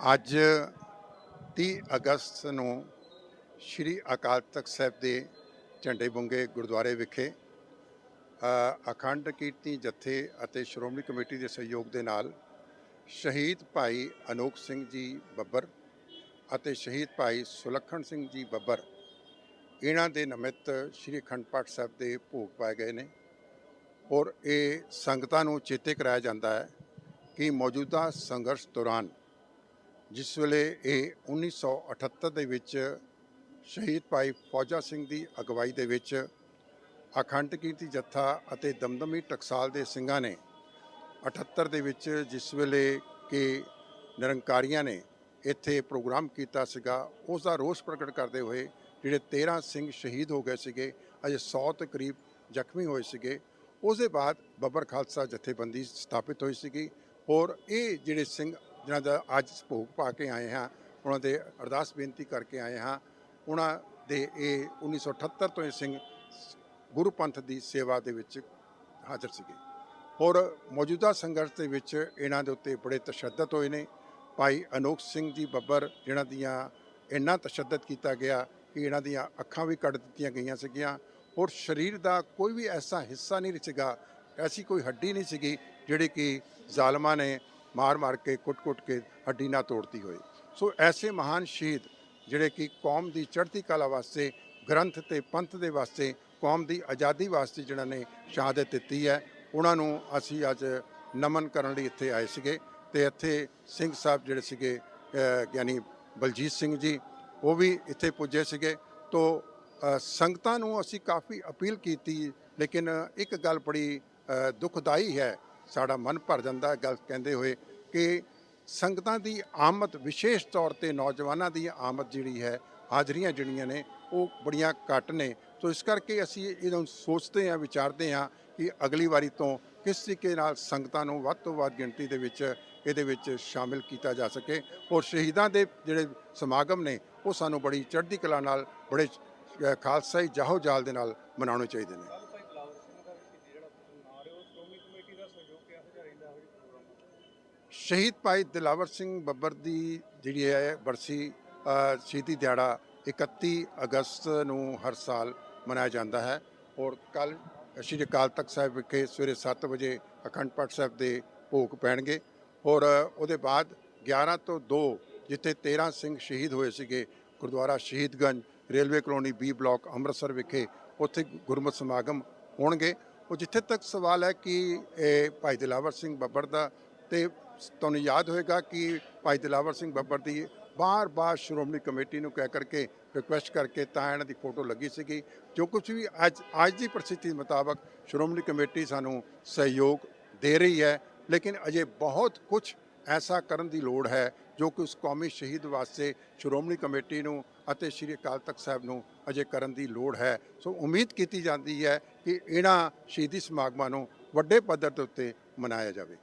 ਅੱਜ 30 ਅਗਸਤ ਨੂੰ ਸ੍ਰੀ ਅਕਾਲ ਤਖਤ ਸਾਹਿਬ ਦੇ ਝੰਡੇ ਬੁੰਗੇ ਗੁਰਦੁਆਰੇ ਵਿਖੇ ਅਖੰਡ ਕੀਰਤੀ ਜਥੇ ਅਤੇ ਸ਼੍ਰੋਮਣੀ ਕਮੇਟੀ ਦੇ ਸਹਿਯੋਗ ਦੇ ਨਾਲ ਸ਼ਹੀਦ ਭਾਈ ਅਨੋਖ ਸਿੰਘ ਜੀ ਬੱਬਰ ਅਤੇ ਸ਼ਹੀਦ ਭਾਈ ਸੁਲੱਖਣ ਸਿੰਘ ਜੀ ਬੱਬਰ, ਇਹਨਾਂ ਦੇ ਨਮਿਤ ਸ੍ਰੀ ਅਖੰਡ ਪਾਠ ਸਾਹਿਬ ਦੇ ਭੋਗ ਪਾਏ ਗਏ ਨੇ ਔਰ ਇਹ ਸੰਗਤਾਂ ਨੂੰ ਚੇਤੇ ਕਰਾਇਆ ਜਾਂਦਾ ਹੈ ਕਿ ਮੌਜੂਦਾ ਸੰਘਰਸ਼ ਦੌਰਾਨ ਜਿਸ ਵੇਲੇ ਇਹ 1978 ਦੇ ਵਿੱਚ ਸ਼ਹੀਦ ਭਾਈ ਫੌਜਾ ਸਿੰਘ ਦੀ ਅਗਵਾਈ ਦੇ ਵਿੱਚ ਅਖੰਡ ਕੀਰਤੀ ਜੱਥਾ ਅਤੇ ਦਮਦਮੀ ਟਕਸਾਲ ਦੇ ਸਿੰਘਾਂ ਨੇ 78 ਦੇ ਵਿੱਚ ਜਿਸ ਵੇਲੇ ਕਿ ਨਿਰੰਕਾਰੀਆਂ ਨੇ ਇੱਥੇ ਪ੍ਰੋਗਰਾਮ ਕੀਤਾ ਸੀਗਾ, ਉਸ ਦਾ ਰੋਸ ਪ੍ਰਗਟ ਕਰਦੇ ਹੋਏ ਜਿਹੜੇ 13 ਸਿੰਘ ਸ਼ਹੀਦ ਹੋ ਗਏ ਸੀਗੇ, ਅਜੇ 100 ਤੋਂ ਕਰੀਬ ਜ਼ਖਮੀ ਹੋਏ ਸੀਗੇ, ਉਸ ਦੇ ਬਾਅਦ ਬੱਬਰ ਖਾਲਸਾ ਜਥੇਬੰਦੀ ਸਥਾਪਿਤ ਹੋਈ ਸੀਗੀ। ਔਰ ਇਹ ਜਿਹੜੇ ਸਿੰਘ ਜਿਨ੍ਹਾਂ ਦਾ ਅੱਜ ਭੋਗ ਪਾ ਕੇ ਆਏ ਹਾਂ, ਉਹਨਾਂ ਦੇ ਅਰਦਾਸ ਬੇਨਤੀ ਕਰਕੇ ਆਏ ਹਾਂ। ਉਹਨਾਂ ਦੇ ਇਹ 1978 ਤੋਂ ਇਹ ਸਿੰਘ ਗੁਰੂ ਪੰਥ ਦੀ ਸੇਵਾ ਦੇ ਵਿੱਚ ਹਾਜ਼ਰ ਸੀਗੇ। ਔਰ ਮੌਜੂਦਾ ਸੰਘਰਸ਼ ਦੇ ਵਿੱਚ ਇਹਨਾਂ ਦੇ ਉੱਤੇ ਬੜੇ ਤਸ਼ੱਦਦ ਹੋਏ ਨੇ। ਭਾਈ ਅਨੋਖ ਸਿੰਘ ਜੀ ਬੱਬਰ, ਜਿਨ੍ਹਾਂ ਦੀਆਂ ਇੰਨਾ ਤਸ਼ੱਦਦ ਕੀਤਾ ਗਿਆ ਕਿ ਇਹਨਾਂ ਦੀਆਂ ਅੱਖਾਂ ਵੀ ਕੱਢ ਦਿੱਤੀਆਂ ਗਈਆਂ ਸੀਗੀਆਂ। ਔਰ ਸਰੀਰ ਦਾ ਕੋਈ ਵੀ ਐਸਾ ਹਿੱਸਾ ਨਹੀਂ ਸੀਗਾ, ਐਸੀ ਕੋਈ ਹੱਡੀ ਨਹੀਂ ਸੀਗੀ, ਜਿਹੜੀ ਕਿ ਜ਼ਾਲਮਾਂ ਨੇ ਮਾਰ-ਮਾਰ ਕੇ ਕੁੱਟ-ਕੁੱਟ ਕੇ ਹੱਡੀ ਨਾ ਤੋੜਤੀ ਹੋਏ ਸੋ ਐਸੇ ਮਹਾਨ ਸ਼ਹੀਦ ਜਿਹੜੇ ਕਿ ਕੌਮ ਦੀ ਚੜ੍ਹਦੀ ਕਲਾ ਵਾਸਤੇ ਗ੍ਰੰਥ ਤੇ ਪੰਥ ਦੇ ਵਾਸਤੇ ਕੌਮ ਦੀ ਆਜ਼ਾਦੀ ਵਾਸਤੇ ਜਿਨ੍ਹਾਂ ਨੇ ਸ਼ਹਾਦਤ ਦਿੱਤੀ ਹੈ ਉਹਨਾਂ ਨੂੰ ਅਸੀਂ ਅੱਜ ਨਮਨ ਕਰਨ ਲਈ ਇੱਥੇ ਆਏ ਸੀਗੇ ਤੇ ਇੱਥੇ ਸਿੰਘ ਸਾਹਿਬ ਜਿਹੜੇ ਸੀਗੇ ਅਹ, ਗਿਆਨੀ ਬਲਜੀਤ ਸਿੰਘ ਜੀ ਉਹ ਵੀ ਇੱਥੇ ਪੁੱਜੇ ਸੀਗੇ। ਤੋਂ ਸੰਗਤਾਂ ਨੂੰ ਅਸੀਂ ਕਾਫੀ ਅਪੀਲ ਕੀਤੀ ਲੇਕਿਨ ਇੱਕ ਗੱਲ ਬੜੀ ਅ, ਦੁਖਦਾਈ ਹੈ ਸਾਡਾ ਮਨ ਭਰ ਜਾਂਦਾ ਗੱਲ ਕਹਿੰਦੇ ਹੋਏ ਕਿ ਸੰਗਤਾਂ ਦੀ ਆਮਦ ਵਿਸ਼ੇਸ਼ ਤੌਰ ਤੇ ਨੌਜਵਾਨਾਂ ਦੀ ਆਮਦ ਜਿਹੜੀ ਹੈ ਹਾਜ਼ਰੀਆਂ ਜਿਹੜੀਆਂ ਨੇ ਉਹ ਬੜੀਆਂ ਘੱਟ ਨੇ। ਸੋ ਇਸ ਕਰਕੇ ਅਸੀਂ ਇਹਨੂੰ ਸੋਚਦੇ ਹਾਂ ਵਿਚਾਰਦੇ ਹਾਂ ਕਿ ਅਗਲੀ ਵਾਰੀ ਤੋਂ ਕਿਸ ਤਰੀਕੇ ਨਾਲ ਸੰਗਤਾਂ ਨੂੰ ਵੱਧ ਤੋਂ ਵੱਧ ਗਿਣਤੀ ਦੇ ਵਿੱਚ ਇਹਦੇ ਵਿੱਚ ਸ਼ਾਮਿਲ ਕੀਤਾ ਜਾ ਸਕੇ ਔਰ ਸ਼ਹੀਦਾਂ ਦੇ ਜਿਹੜੇ ਸਮਾਗਮ ਨੇ ਉਹ ਸਾਨੂੰ ਬੜੀ ਚੜ੍ਹਦੀ ਕਲਾ ਨਾਲ ਬੜੇ ਅ, ਖਾਲਸਾਈ ਜਾਹੋ ਜਾਲ ਦੇ ਨਾਲ ਮਨਾਉਣੇ ਚਾਹੀਦੇ ਨੇ ਕੱਲ ਭਾਈ ਬਲਾਵਰ ਸਿੰਘ ਦਾ ਵੀ ਸ਼ਹੀਦੀ ਜਿਹੜਾ ਮਨਾ ਰਹੇ ਹੋ ਸ਼੍ਰੋਮਣੀ ਕਮੇਟੀ ਦਾ ਸਹਿਯੋਗ ਕਿਹੋ ਜਿਹਾ ਰਹਿੰਦਾ ਇਹੋ ਜਿਹੇ ਪ੍ਰੋਗਰਾਮਾਂ 'ਚ? ਸ਼ਹੀਦ ਭਾਈ ਦਿਲਾਵਰ ਸਿੰਘ ਬੱਬਰ ਦੀ ਜਿਹੜੀ ਹੈ ਬਰਸੀ ਸ਼ਹੀਦੀ ਦਿਹਾੜਾ 31 ਅਗਸਤ ਨੂੰ ਹਰ ਸਾਲ ਮਨਾਇਆ ਜਾਂਦਾ ਹੈ। ਔਰ ਕੱਲ ਸ਼੍ਰੀ ਅਕਾਲ ਤਖਤ ਸਾਹਿਬ ਵਿਖੇ ਸਵੇਰੇ 7 ਵਜੇ ਅਖੰਡ ਪਾਠ ਸਾਹਿਬ ਦੇ ਭੋਗ ਪੈਣਗੇ। ਔਰ ਉਹਦੇ ਬਾਅਦ 11 ਤੋਂ 2 ਜਿੱਥੇ 13 ਸਿੰਘ ਸ਼ਹੀਦ ਹੋਏ ਸੀਗੇ, Gurdwara Shaheedganj railway colony B block Amritsar ਵਿਖੇ ਉੱਥੇ ਗੁਰਮਤਿ ਸਮਾਗਮ ਹੋਣਗੇ। ਉਹ ਜਿੱਥੇ ਤੱਕ ਸਵਾਲ ਹੈ ਕਿ ਇਹ ਭਾਈ ਦਿਲਾਵਰ ਸਿੰਘ ਬੱਬਰ ਦਾ ਤੇ ਤੁਹਾਨੂੰ ਯਾਦ ਹੋਏਗਾ ਕਿ ਭਾਈ ਦਿਲਾਵਰ ਸਿੰਘ ਬੱਬਰ ਦੀ ਬਾਰ-ਬਾਰ ਸ਼੍ਰੋਮਣੀ ਕਮੇਟੀ ਨੂੰ ਕਹਿ ਕਰਕੇ ਰਿਕੁਐਸਟ ਕਰਕੇ ਤਾਂ ਇਹਨਾਂ ਦੀ ਫੋਟੋ ਲੱਗੀ ਸੀਗੀ। ਜੋ ਕੁਝ ਵੀ ਅੱਜ ਅੱਜ ਦੀ ਪ੍ਰਸਥਿਤੀ ਮੁਤਾਬਕ ਸ਼੍ਰੋਮਣੀ ਕਮੇਟੀ ਸਾਨੂੰ ਸਹਿਯੋਗ ਦੇ ਰਹੀ ਹੈ, ਲੇਕਿਨ ਅਜੇ ਬਹੁਤ ਕੁਝ ਐਸਾ ਕਰਨ ਦੀ ਲੋੜ ਹੈ ਜੋ ਕਿ ਉਸ ਕੌਮੀ ਸ਼ਹੀਦ ਵਾਸਤੇ ਸ਼੍ਰੋਮਣੀ ਕਮੇਟੀ ਨੂੰ ਅਤੇ ਸ੍ਰੀ ਅਕਾਲ ਤਖਤ ਸਾਹਿਬ ਨੂੰ ਅਜੇ ਕਰਨ ਦੀ ਲੋੜ ਹੈ। ਸੋ ਉਮੀਦ ਕੀਤੀ ਜਾਂਦੀ ਹੈ ਕਿ ਇਹਨਾਂ ਸ਼ਹੀਦੀ ਸਮਾਗਮਾਂ ਨੂੰ ਵੱਡੇ ਪੱਧਰ ਦੇ ਉੱਤੇ ਮਨਾਇਆ ਜਾਵੇ।